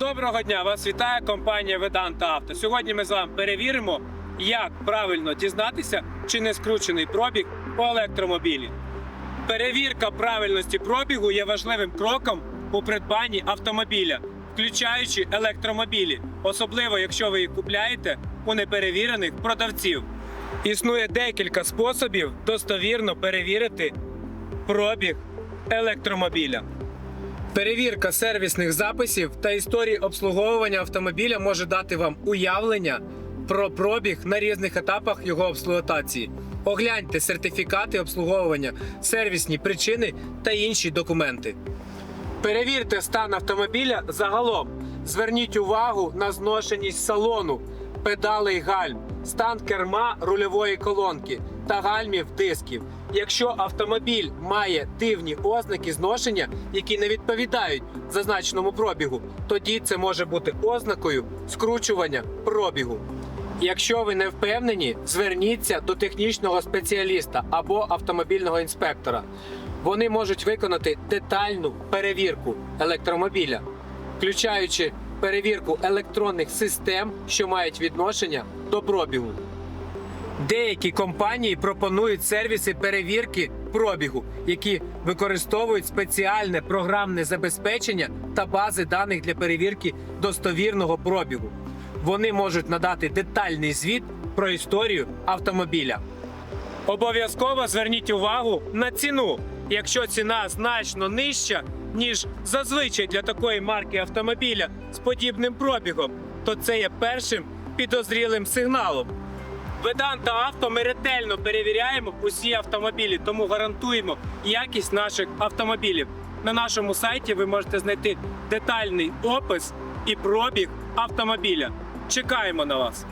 Доброго дня! Вас вітає компанія Веданта Авто. Сьогодні ми з вами перевіримо, як правильно дізнатися, чи не скручений пробіг по електромобілі. Перевірка правильності пробігу є важливим кроком у придбанні автомобіля, включаючи електромобілі, особливо якщо ви їх купляєте у неперевірених продавців. Існує декілька способів достовірно перевірити пробіг електромобіля. Перевірка сервісних записів та історії обслуговування автомобіля може дати вам уявлення про пробіг на різних етапах його експлуатації. Огляньте сертифікати обслуговування, сервісні причини та інші документи. Перевірте стан автомобіля загалом. Зверніть увагу на зношеність салону, педалей гальм, стан керма рульової колонки та гальмів дисків. Якщо автомобіль має дивні ознаки зношення, які не відповідають зазначеному пробігу, тоді це може бути ознакою скручування пробігу. Якщо ви не впевнені, зверніться до технічного спеціаліста або автомобільного інспектора. Вони можуть виконати детальну перевірку електромобіля, включаючи перевірку електронних систем, що мають відношення до пробігу. Деякі компанії пропонують сервіси перевірки пробігу, які використовують спеціальне програмне забезпечення та бази даних для перевірки достовірного пробігу. Вони можуть надати детальний звіт про історію автомобіля. Обов'язково зверніть увагу на ціну. Якщо ціна значно нижча, ніж зазвичай для такої марки автомобіля з подібним пробігом, то це є першим підозрілим сигналом. Веданта авто ми ретельно перевіряємо усі автомобілі, тому гарантуємо якість наших автомобілів. На нашому сайті ви можете знайти детальний опис і пробіг автомобіля. Чекаємо на вас.